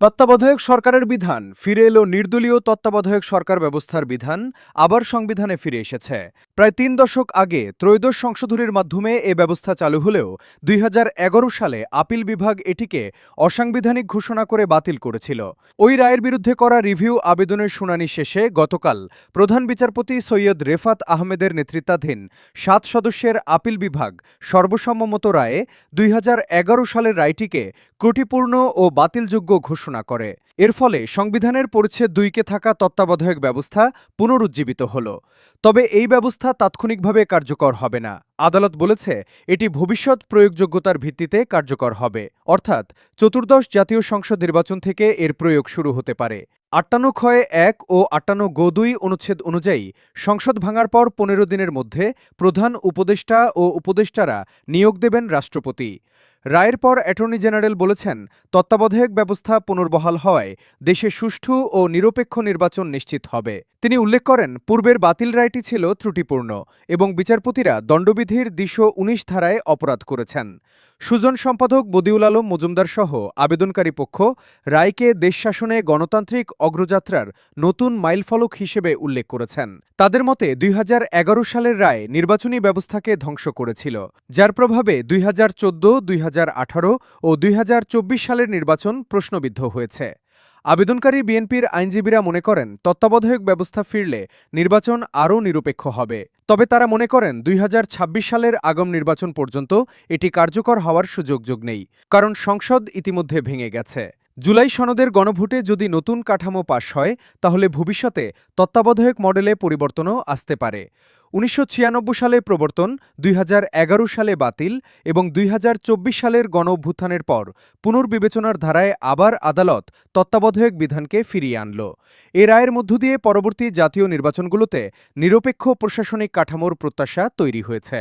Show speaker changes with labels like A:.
A: তত্ত্বাবধায়ক সরকারের বিধান, ফিরে এলো নির্দলীয় তত্ত্বাবধায়ক সরকার ব্যবস্থার বিধান, আবার সংবিধানে ফিরে এসেছে। প্রায় তিন দশক আগে ত্রয়োদশ সংশোধনীর মাধ্যমে এ ব্যবস্থা চালু হলেও দুই হাজার এগারো সালে আপিল বিভাগ এটিকে অসাংবিধানিক ঘোষণা করে বাতিল করেছিল। ওই রায়ের বিরুদ্ধে করা রিভিউ আবেদনের শুনানি শেষে গতকাল প্রধান বিচারপতি সৈয়দ রেফাত আহমেদের নেতৃত্বাধীন সাত সদস্যের আপিল বিভাগ সর্বসম্মত রায়ে দুই হাজার এগারো সালের রায়টিকে ত্রুটিপূর্ণ ও বাতিলযোগ্য ঘোষণা করে। এর ফলে সংবিধানের পরিচ্ছেদ দুইকে থাকা তত্ত্বাবধায়ক ব্যবস্থা পুনরুজ্জীবিত হল। তবে এই ব্যবস্থা তাৎক্ষণিকভাবে কার্যকর হবে না। আদালত বলেছে, এটি ভবিষ্যৎ প্রয়োগযোগ্যতার ভিত্তিতে কার্যকর হবে। অর্থাৎ চতুর্দশ জাতীয় সংসদ নির্বাচন থেকে এর প্রয়োগ শুরু হতে পারে। আটান্ন ক্ষয় এক ও আটান্ন গো দুই অনুচ্ছেদ অনুযায়ী সংসদ ভাঙার পর পনেরো দিনের মধ্যে প্রধান উপদেষ্টা ও উপদেষ্টারা নিয়োগ দেবেন রাষ্ট্রপতি। রায়ের পর অ্যাটর্নি জেনারেল বলেছেন, তত্ত্বাবধায়ক ব্যবস্থা পুনর্বহাল হওয়ায় দেশে সুষ্ঠু ও নিরপেক্ষ নির্বাচন নিশ্চিত হবে। তিনি উল্লেখ করেন, পূর্বের বাতিল রায়টি ছিল ত্রুটিপূর্ণ এবং বিচারপতিরা দণ্ডবিধির দিশো উনিশ ধারায় অপরাধ করেছেন। সুজন সম্পাদক বদিউল আলম মজুমদার সহ আবেদনকারী পক্ষ রায়কে দেশ শাসনে গণতান্ত্রিক অগ্রযাত্রার নতুন মাইলফলক হিসেবে উল্লেখ করেছেন। তাদের মতে, দুই হাজার এগারো সালের রায় নির্বাচনী ব্যবস্থাকে ধ্বংস করেছিল, যার প্রভাবে দুই হাজার চোদ্দ, দুই ও দুই হাজার চব্বিশ সালের নির্বাচন প্রশ্নবিদ্ধ হয়েছে। আবেদনকারী বিএনপির আইনজীবীরা মনে করেন, তত্ত্বাবধায়ক ব্যবস্থা ফিরলে নির্বাচন আরও নিরপেক্ষ হবে। তবে তারা মনে করেন, দুই হাজার ছাব্বিশ সালের আগম নির্বাচন পর্যন্ত এটি কার্যকর হওয়ার সুযোগ যোগ নেই, কারণ সংসদ ইতিমধ্যে ভেঙে গেছে। জুলাই সনদের গণভোটে যদি নতুন কাঠামো পাশ হয়, তাহলে ভবিষ্যতে তত্ত্বাবধায়ক মডেলে পরিবর্তনও আসতে পারে। উনিশশো ছিয়ানব্বই সালে প্রবর্তন, দুই হাজার এগারো সালে বাতিল এবং দুই হাজার চব্বিশ সালের গণ অভ্যুত্থানের পর পুনর্বিবেচনার ধারায় আবার আদালত তত্ত্বাবধায়ক বিধানকে ফিরিয়ে আনল। এ রায়ের মধ্য দিয়ে পরবর্তী জাতীয় নির্বাচনগুলোতে নিরপেক্ষ প্রশাসনিক কাঠামোর প্রত্যাশা তৈরি হয়েছে।